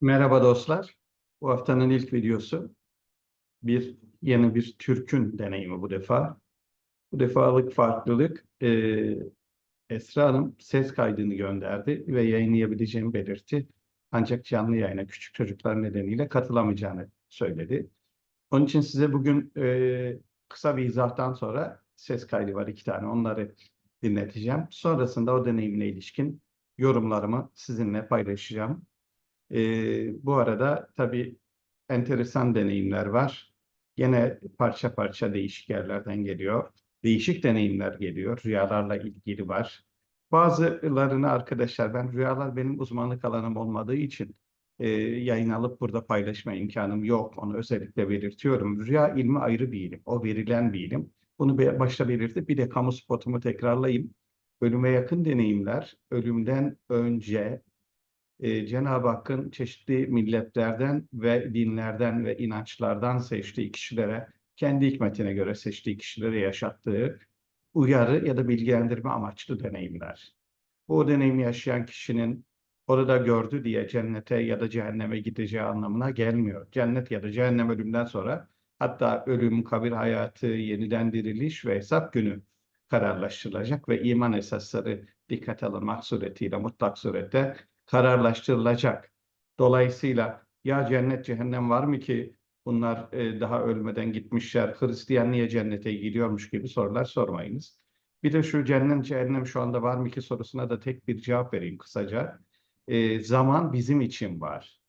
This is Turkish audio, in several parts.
Merhaba dostlar. Bu haftanın ilk videosu. Bir yeni bir Türk'ün deneyimi bu defa. Bu defalık farklılık eee Esra Hanım ses kaydını gönderdi ve yayınlayabileceğimi belirtti. Ancak canlı yayına küçük çocuklar nedeniyle katılamayacağını söyledi. Onun için size bugün eee, kısa bir izahtan sonra ses kaydı var iki tane onları dinleteceğim. Sonrasında o deneyimle ilişkin yorumlarımı sizinle paylaşacağım. Ee, bu arada tabii enteresan deneyimler var. Yine parça parça değişik yerlerden geliyor. Değişik deneyimler geliyor. Rüyalarla ilgili var. Bazılarını arkadaşlar ben rüyalar benim uzmanlık alanım olmadığı için e, yayın alıp burada paylaşma imkanım yok. Onu özellikle belirtiyorum. Rüya ilmi ayrı bir ilim. O verilen bir ilim. Bunu başta belirtip bir de kamu spotumu tekrarlayayım. Ölüme yakın deneyimler, ölümden önce e, Cenab-ı Hakk'ın çeşitli milletlerden ve dinlerden ve inançlardan seçtiği kişilere, kendi hikmetine göre seçtiği kişilere yaşattığı uyarı ya da bilgilendirme amaçlı deneyimler. Bu deneyimi yaşayan kişinin orada gördü diye cennete ya da cehenneme gideceği anlamına gelmiyor. Cennet ya da cehennem ölümden sonra hatta ölüm, kabir hayatı, yeniden diriliş ve hesap günü kararlaştırılacak ve iman esasları dikkate alınmak suretiyle mutlak surette kararlaştırılacak. Dolayısıyla ya cennet cehennem var mı ki bunlar e, daha ölmeden gitmişler, Hristiyan niye cennete gidiyormuş gibi sorular sormayınız. Bir de şu cennet cehennem şu anda var mı ki sorusuna da tek bir cevap vereyim kısaca. E, zaman bizim için var.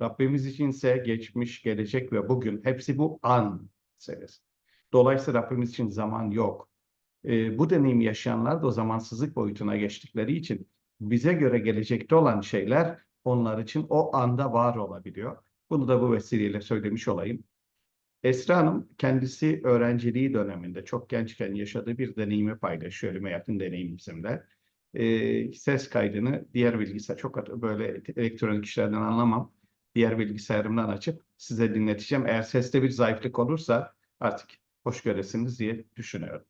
Rabbimiz içinse geçmiş, gelecek ve bugün hepsi bu an meselesi. Dolayısıyla Rabbimiz için zaman yok. E, bu deneyimi yaşayanlar da o zamansızlık boyutuna geçtikleri için bize göre gelecekte olan şeyler onlar için o anda var olabiliyor. Bunu da bu vesileyle söylemiş olayım. Esra Hanım kendisi öğrenciliği döneminde çok gençken yaşadığı bir deneyimi paylaşıyor. Ölüme yakın deneyim bizimle. Ee, ses kaydını diğer bilgisayar, çok böyle elektronik işlerden anlamam. Diğer bilgisayarımdan açıp size dinleteceğim. Eğer seste bir zayıflık olursa artık hoş göresiniz diye düşünüyorum.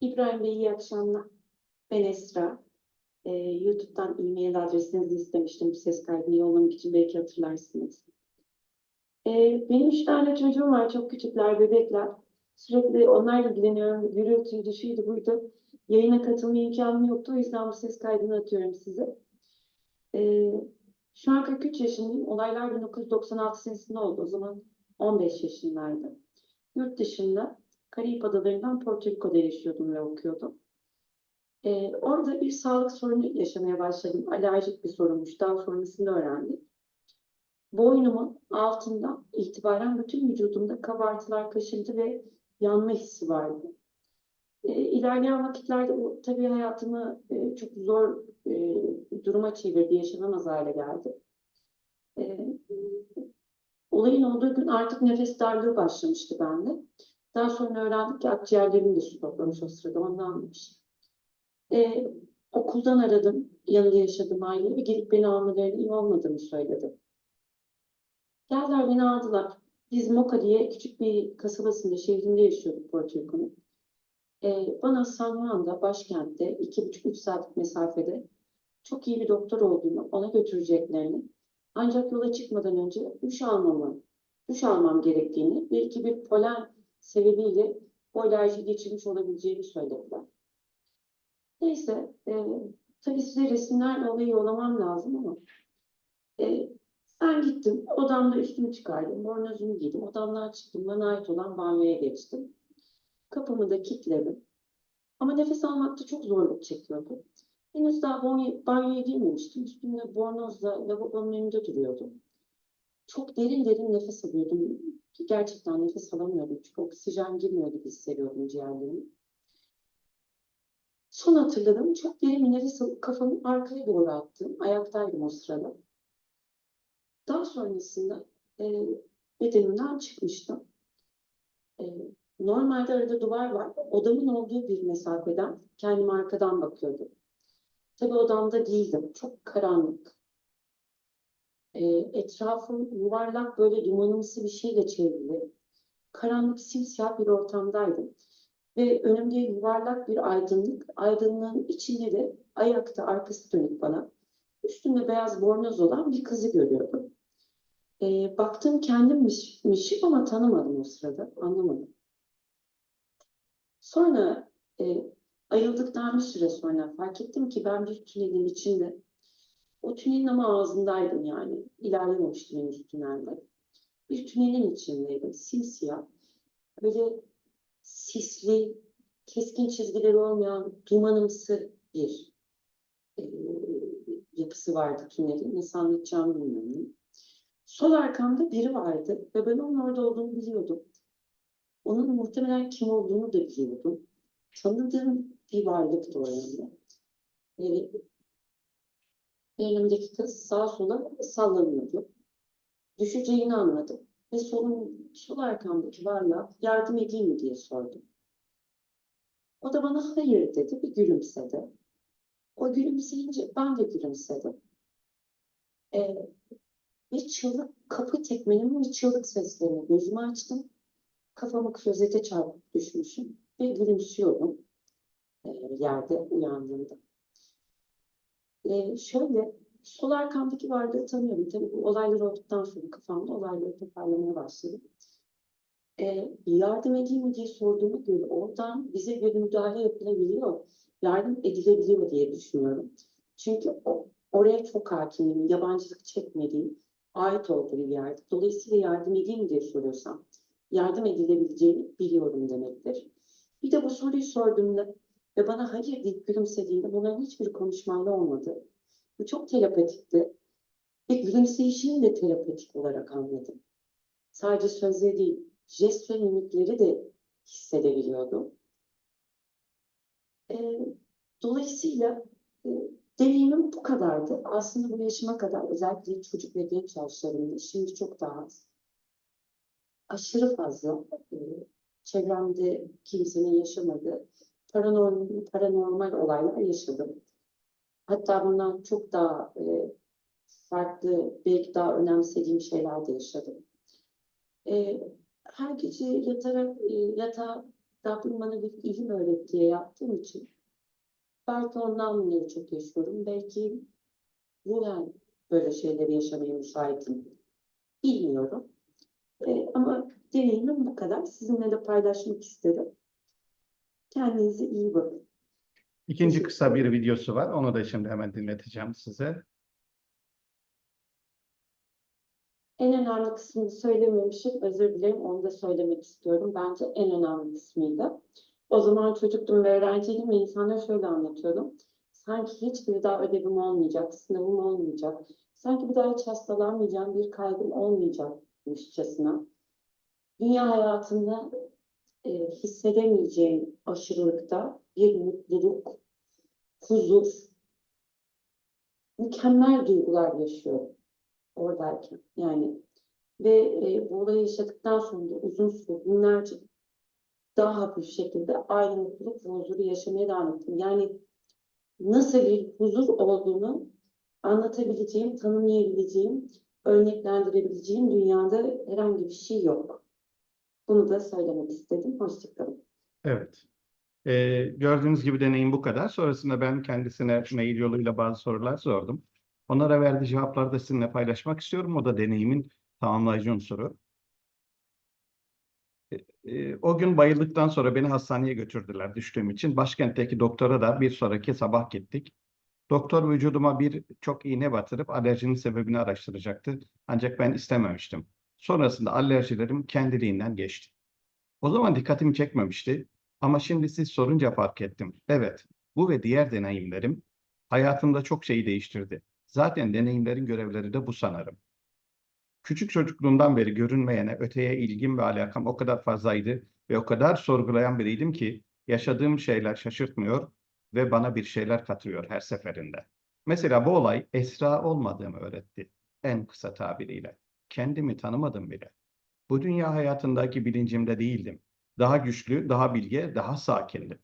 İbrahim Bey iyi akşamlar. Ben Esra. Ee, YouTube'dan e-mail adresinizi istemiştim ses kaydını yollamak için belki hatırlarsınız. Ee, benim üç tane çocuğum var, çok küçükler, bebekler. Sürekli onlarla ilgileniyorum. Gürültüydü, şuydu, buydu. Yayına katılma imkanım yoktu. O yüzden bu ses kaydını atıyorum size. Ee, şu an 43 yaşındayım. Olaylar 1996 senesinde oldu. O zaman 15 yaşındaydım. Yurt dışında Karayip Adaları'ndan Porto Rico'da yaşıyordum ve okuyordum. Ee, orada bir sağlık sorunu yaşamaya başladım. Alerjik bir sorunmuş. Daha sonrasında öğrendik. Boynumun altından itibaren bütün vücudumda kabartılar, kaşıntı ve yanma hissi vardı. Ee, ilerleyen vakitlerde bu tabii hayatımı e, çok zor e, duruma çevirdi, yaşanamaz hale geldi. Ee, olayın olduğu gün artık nefes darlığı başlamıştı bende. Daha sonra öğrendik ki akciğerlerim de su toplamış o sırada ondanmış. Ee, okuldan aradım, yanında yaşadığım aileyi ve gelip beni almalarının iyi olmadığını söyledi. Geldiler beni aldılar. Biz Moka diye küçük bir kasabasında, şehrinde yaşıyorduk Porto Rico'nun. Ee, bana San Juan'da, başkentte, iki buçuk üç saatlik mesafede çok iyi bir doktor olduğunu, ona götüreceklerini, ancak yola çıkmadan önce duş almamı, duş almam gerektiğini, belki bir polen sebebiyle bu alerji geçirmiş olabileceğini söylediler. Neyse, e, tabii size resimlerle olayı yollamam lazım ama e, ben gittim, odamda üstümü çıkardım, bornozumu giydim, odamdan çıktım, bana ait olan banyoya geçtim. Kapımı da kilitledim. Ama nefes almakta çok zorluk çekiyordum. Henüz daha banyo, banyoya girmemiştim. Üstümde bornozla lavabonun önünde duruyordum. Çok derin derin nefes alıyordum. Ki gerçekten nefes alamıyordum. Çünkü oksijen girmiyor gibi hissediyordum ciğerlerime. Son hatırladım. Çok bir nefes alıp kafamı arkaya doğru attım. Ayaktaydım o sırada. Daha sonrasında e, bedenimden çıkmıştım. E, normalde arada duvar var. Odamın olduğu bir mesafeden kendime arkadan bakıyordum. Tabii odamda değildim. Çok karanlık. E, etrafım yuvarlak böyle dumanımsı bir şeyle çevrili. Karanlık simsiyah bir ortamdaydım. Ve önümde yuvarlak bir aydınlık. Aydınlığın içinde de ayakta arkası dönük bana üstünde beyaz bornoz olan bir kızı görüyordum. Ee, baktım kendimmişim ama tanımadım o sırada. Anlamadım. Sonra e, ayrıldıktan bir süre sonra fark ettim ki ben bir tünelin içinde o tünelin ama ağzındaydım yani. İlerlememiştim henüz tünelde. Bir tünelin içindeydim. Simsiyah. Böyle sisli, keskin çizgileri olmayan dumanımsı bir e, yapısı vardı tünelin. Nasıl anlatacağımı bilmiyorum. Sol arkamda biri vardı ve ben onun orada olduğunu biliyordum. Onun muhtemelen kim olduğunu da biliyordum. Tanıdığım bir varlıktı o. E, yanımdaki kız sağa sola sallanıyordu. Düşeceğini anladım. Ve solun, sol arkamdaki varlığa yardım edeyim mi diye sordum. O da bana hayır dedi, bir gülümsedi. O gülümseyince ben de gülümsedim. Ee, bir çığlık, kapı tekmenin bir çığlık seslerini gözümü açtım. Kafamı klozete çarpıp düşmüşüm ve gülümsüyorum e, yerde uyandığımda. E, şöyle, sol arkamdaki varlığı tanıyorum. Tabii bu olaylar olduktan sonra kafamda olayları toparlamaya başladım. E, yardım edeyim mi diye sorduğuma göre oradan bize bir müdahale yapılabiliyor, yardım edilebiliyor diye düşünüyorum. Çünkü o, oraya çok hakimim, yabancılık çekmediğim, ait olduğum bir yerde. Dolayısıyla yardım edeyim diye soruyorsam, yardım edilebileceğini biliyorum demektir. Bir de bu soruyu sorduğumda ve bana hayır deyip gülümsediğinde bunların hiçbir konuşmayla olmadı. Bu çok terapetikti. Ve gülümseyişini de terapetik olarak anladım. Sadece sözleri değil, jest ve mimikleri de hissedebiliyordum. Ee, dolayısıyla e, deneyimim bu kadardı. Aslında bu yaşıma kadar özellikle çocuk ve genç yaşlarımda şimdi çok daha az. Aşırı fazla e, çevremde kimsenin yaşamadığı paranormal, paranormal olaylar yaşadım. Hatta bundan çok daha e, farklı, belki daha önemsediğim şeyler de yaşadım. E, her gece yatarak, e, yatağa Rabbim bana bir ilim öğret diye yaptığım için belki ondan bunları çok yaşıyorum. Belki ruhen böyle şeyleri yaşamaya müsaitim. Bilmiyorum. E, ama deneyimim bu kadar. Sizinle de paylaşmak istedim. Kendinize iyi bakın. İkinci kısa bir videosu var. Onu da şimdi hemen dinleteceğim size. En önemli kısmını söylememişim. Özür dilerim. Onu da söylemek istiyorum. Bence en önemli kısmıydı. O zaman çocuktum ve öğrenciydim ve insanlara şöyle anlatıyordum. Sanki hiçbir daha ödevim olmayacak, sınavım olmayacak. Sanki bir daha hiç hastalanmayacağım, bir kaygım olmayacakmışçasına. Dünya hayatında e, hissedemeyeceğim aşırılıkta bir mutluluk, huzur, mükemmel duygular yaşıyorum oradayken. Yani ve e, bu olayı yaşadıktan sonra uzun süre, günlerce daha hafif şekilde aynı mutluluk ve huzuru yaşamaya devam ettim. Yani nasıl bir huzur olduğunu anlatabileceğim, tanımlayabileceğim, örneklendirebileceğim dünyada herhangi bir şey yok. Bunu da söylemek istedim. Hoşçakalın. Evet. Ee, gördüğünüz gibi deneyim bu kadar. Sonrasında ben kendisine mail yoluyla bazı sorular sordum. Onlara verdiği cevapları da sizinle paylaşmak istiyorum. O da deneyimin tamamlayıcı unsuru. E, e, o gün bayıldıktan sonra beni hastaneye götürdüler düştüğüm için. Başkentteki doktora da bir sonraki sabah gittik. Doktor vücuduma bir çok iğne batırıp alerjinin sebebini araştıracaktı. Ancak ben istememiştim. Sonrasında alerjilerim kendiliğinden geçti. O zaman dikkatimi çekmemişti. Ama şimdi siz sorunca fark ettim. Evet, bu ve diğer deneyimlerim hayatımda çok şeyi değiştirdi. Zaten deneyimlerin görevleri de bu sanırım. Küçük çocukluğumdan beri görünmeyene, öteye ilgim ve alakam o kadar fazlaydı ve o kadar sorgulayan biriydim ki yaşadığım şeyler şaşırtmıyor ve bana bir şeyler katıyor her seferinde. Mesela bu olay Esra olmadığımı öğretti. En kısa tabiriyle. Kendimi tanımadım bile. Bu dünya hayatındaki bilincimde değildim. Daha güçlü, daha bilge, daha sakindim.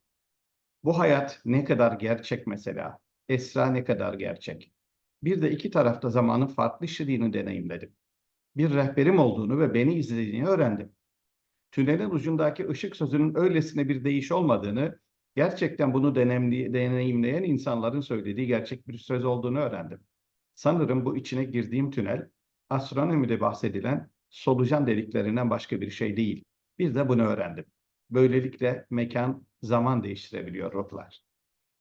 Bu hayat ne kadar gerçek mesela. Esra ne kadar gerçek. Bir de iki tarafta zamanın farklı işlediğini deneyimledim. Bir rehberim olduğunu ve beni izlediğini öğrendim. Tünelin ucundaki ışık sözünün öylesine bir değiş olmadığını, Gerçekten bunu deneyimleyen insanların söylediği gerçek bir söz olduğunu öğrendim. Sanırım bu içine girdiğim tünel astronomide bahsedilen solucan deliklerinden başka bir şey değil. Bir de bunu öğrendim. Böylelikle mekan, zaman değiştirebiliyor ruhlar.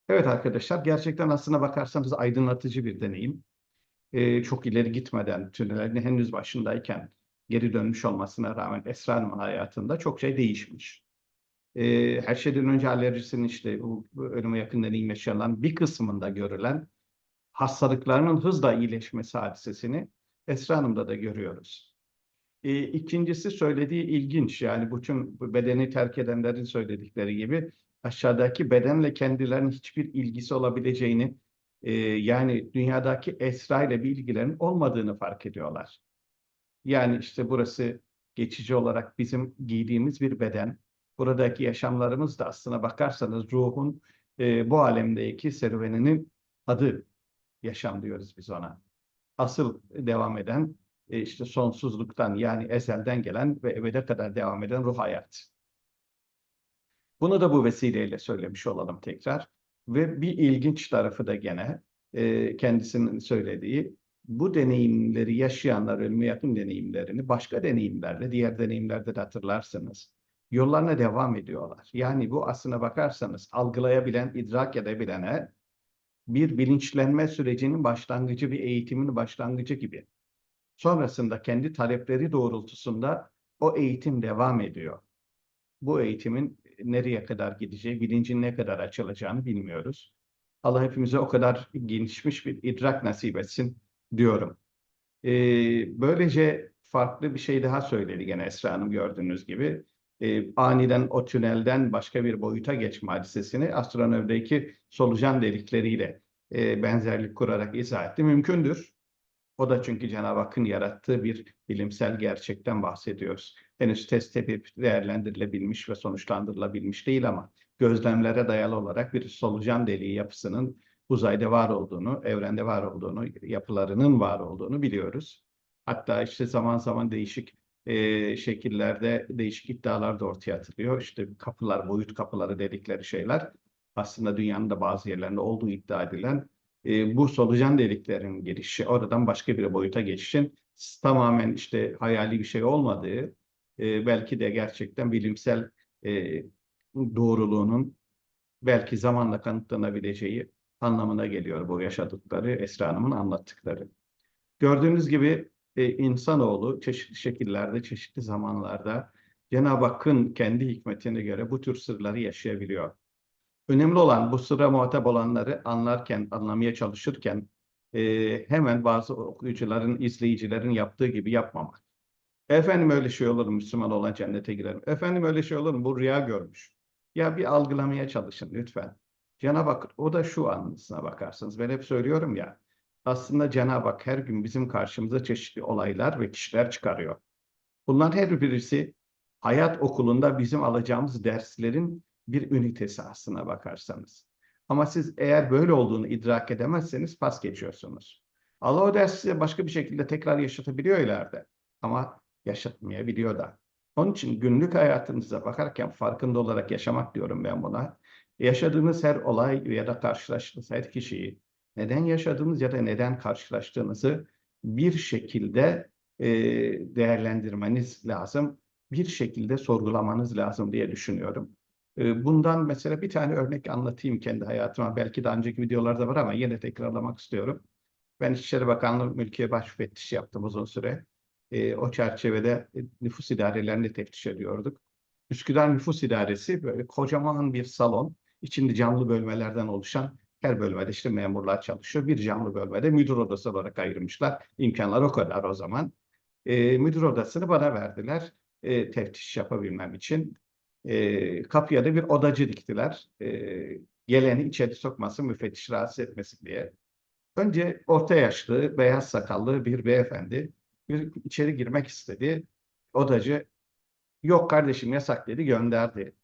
Evet arkadaşlar, gerçekten aslına bakarsanız aydınlatıcı bir deneyim. Ee, çok ileri gitmeden, tünelin henüz başındayken geri dönmüş olmasına rağmen Esra hayatında çok şey değişmiş. Ee, her şeyden önce alerjisinin işte bu, bu ölüme yakın deneyim yaşanan bir kısmında görülen hastalıklarının hızla iyileşmesi hadisesini Esra Hanım'da da görüyoruz. E, ikincisi söylediği ilginç yani bütün bedeni terk edenlerin söyledikleri gibi aşağıdaki bedenle kendilerinin hiçbir ilgisi olabileceğini e, yani dünyadaki Esra ile bir ilgilerinin olmadığını fark ediyorlar. Yani işte burası geçici olarak bizim giydiğimiz bir beden. Buradaki yaşamlarımız da aslına bakarsanız ruhun e, bu alemdeki serüveninin adı yaşam diyoruz biz ona. Asıl devam eden e, işte sonsuzluktan yani ezelden gelen ve ebede kadar devam eden ruh hayat. Bunu da bu vesileyle söylemiş olalım tekrar. Ve bir ilginç tarafı da gene e, kendisinin söylediği bu deneyimleri yaşayanlar ölüme yakın deneyimlerini başka deneyimlerle, diğer deneyimlerde de hatırlarsınız. Yollarına devam ediyorlar. Yani bu aslına bakarsanız algılayabilen, idrak edebilene bir bilinçlenme sürecinin başlangıcı, bir eğitimin başlangıcı gibi. Sonrasında kendi talepleri doğrultusunda o eğitim devam ediyor. Bu eğitimin nereye kadar gideceği, bilincin ne kadar açılacağını bilmiyoruz. Allah hepimize o kadar gelişmiş bir idrak nasip etsin diyorum. Ee, böylece farklı bir şey daha söyledi gene Esra Hanım gördüğünüz gibi. Ee, aniden o tünelden başka bir boyuta geçme hadisesini astronomideki solucan delikleriyle e, benzerlik kurarak izah etti. Mümkündür. O da çünkü Cenab-ı Hakk'ın yarattığı bir bilimsel gerçekten bahsediyoruz. Henüz test edip değerlendirilebilmiş ve sonuçlandırılabilmiş değil ama gözlemlere dayalı olarak bir solucan deliği yapısının uzayda var olduğunu, evrende var olduğunu, yapılarının var olduğunu biliyoruz. Hatta işte zaman zaman değişik e, şekillerde değişik iddialar da ortaya atılıyor. İşte kapılar, boyut kapıları dedikleri şeyler aslında dünyanın da bazı yerlerinde olduğu iddia edilen e, bu solucan deliklerin gelişi, oradan başka bir boyuta geçişin tamamen işte hayali bir şey olmadığı, e, belki de gerçekten bilimsel e, doğruluğunun belki zamanla kanıtlanabileceği anlamına geliyor bu yaşadıkları Esra Hanım'ın anlattıkları. Gördüğünüz gibi e, insanoğlu çeşitli şekillerde, çeşitli zamanlarda Cenab-ı Hakk'ın kendi hikmetine göre bu tür sırları yaşayabiliyor. Önemli olan bu sıra muhatap olanları anlarken, anlamaya çalışırken e, hemen bazı okuyucuların, izleyicilerin yaptığı gibi yapmamak. Efendim öyle şey olur Müslüman olan cennete girerim. Efendim öyle şey olur mu bu rüya görmüş. Ya bir algılamaya çalışın lütfen. Cenab-ı Hak o da şu anısına bakarsınız. Ben hep söylüyorum ya aslında Cenab-ı Hak her gün bizim karşımıza çeşitli olaylar ve kişiler çıkarıyor. Bunların her birisi hayat okulunda bizim alacağımız derslerin bir ünitesi aslına bakarsanız. Ama siz eğer böyle olduğunu idrak edemezseniz pas geçiyorsunuz. Allah o dersi size başka bir şekilde tekrar yaşatabiliyor ileride. Ama yaşatmayabiliyor da. Onun için günlük hayatınıza bakarken farkında olarak yaşamak diyorum ben buna. Yaşadığınız her olay ya da karşılaştığınız her kişiyi neden yaşadığınız ya da neden karşılaştığınızı bir şekilde e, değerlendirmeniz lazım. Bir şekilde sorgulamanız lazım diye düşünüyorum. E, bundan mesela bir tane örnek anlatayım kendi hayatıma. Belki daha önceki videolarda var ama yine tekrarlamak istiyorum. Ben İçişleri Bakanlığı Mülkiye Başmüfettişi yaptım uzun süre. E, o çerçevede nüfus idarelerini teftiş ediyorduk. Üsküdar Nüfus İdaresi böyle kocaman bir salon, içinde canlı bölmelerden oluşan her bölmede işte memurlar çalışıyor. Bir canlı bölmede müdür odası olarak ayırmışlar. İmkanlar o kadar o zaman. E, müdür odasını bana verdiler e, teftiş yapabilmem için. E, kapıya da bir odacı diktiler. E, geleni içeri sokmasın, müfettiş rahatsız etmesin diye. Önce orta yaşlı, beyaz sakallı bir beyefendi bir içeri girmek istedi. Odacı yok kardeşim yasak dedi gönderdi.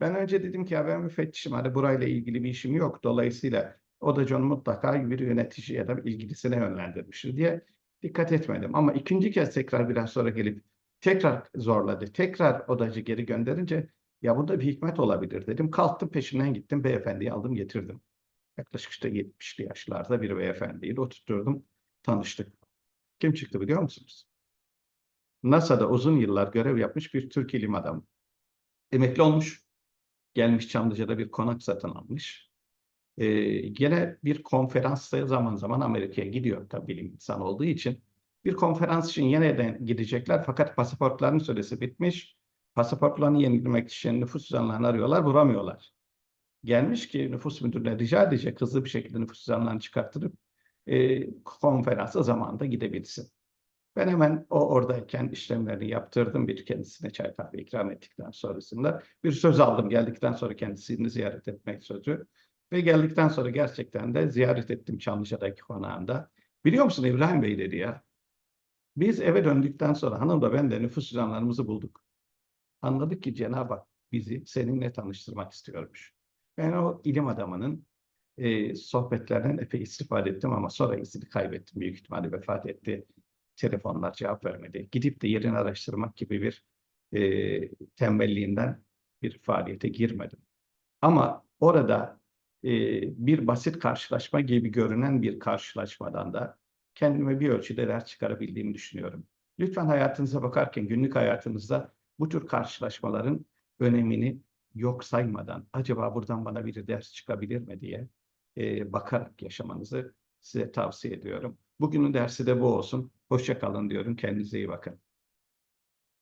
Ben önce dedim ki ya ben müfettişim hani burayla ilgili bir işim yok. Dolayısıyla odacı onu mutlaka bir yönetici ya da ilgilisine yönlendirmiştir diye dikkat etmedim. Ama ikinci kez tekrar biraz sonra gelip tekrar zorladı. Tekrar odacı geri gönderince Ya burada bir hikmet olabilir dedim. Kalktım peşinden gittim. Beyefendiyi aldım getirdim. Yaklaşık işte 70'li yaşlarda bir beyefendiydi. Oturtturdum. Tanıştık. Kim çıktı biliyor musunuz? NASA'da uzun yıllar görev yapmış bir Türk ilim adamı. Emekli olmuş. Gelmiş Çamlıca'da bir konak satın almış. Ee, gene bir konferansta zaman zaman Amerika'ya gidiyor tabii bilim insanı olduğu için. Bir konferans için yeniden gidecekler fakat pasaportlarının süresi bitmiş. Pasaportlarını yenilemek için nüfus cüzdanlarını arıyorlar, bulamıyorlar. Gelmiş ki nüfus müdürüne rica edecek hızlı bir şekilde nüfus cüzdanlarını çıkarttırıp e, konferansa zamanında gidebilsin. Ben hemen o oradayken işlemlerini yaptırdım. Bir kendisine çay kahve ikram ettikten sonrasında bir söz aldım. Geldikten sonra kendisini ziyaret etmek sözü. Ve geldikten sonra gerçekten de ziyaret ettim Çamlıca'daki konağında. Biliyor musun İbrahim Bey dedi ya. Biz eve döndükten sonra hanım da ben de nüfus cüzdanlarımızı bulduk. Anladık ki Cenab-ı Hak bizi seninle tanıştırmak istiyormuş. Ben o ilim adamının e, sohbetlerinden epey istifade ettim ama sonra izini kaybettim. Büyük ihtimalle vefat etti. Telefonlar cevap vermedi. Gidip de yerini araştırmak gibi bir e, tembelliğinden bir faaliyete girmedim. Ama orada e, bir basit karşılaşma gibi görünen bir karşılaşmadan da kendime bir ölçüde ders çıkarabildiğimi düşünüyorum. Lütfen hayatınıza bakarken günlük hayatınızda bu tür karşılaşmaların önemini yok saymadan acaba buradan bana bir ders çıkabilir mi diye e, bakarak yaşamanızı size tavsiye ediyorum. Bugünün dersi de bu olsun. Hoşça kalın diyorum. Kendinize iyi bakın.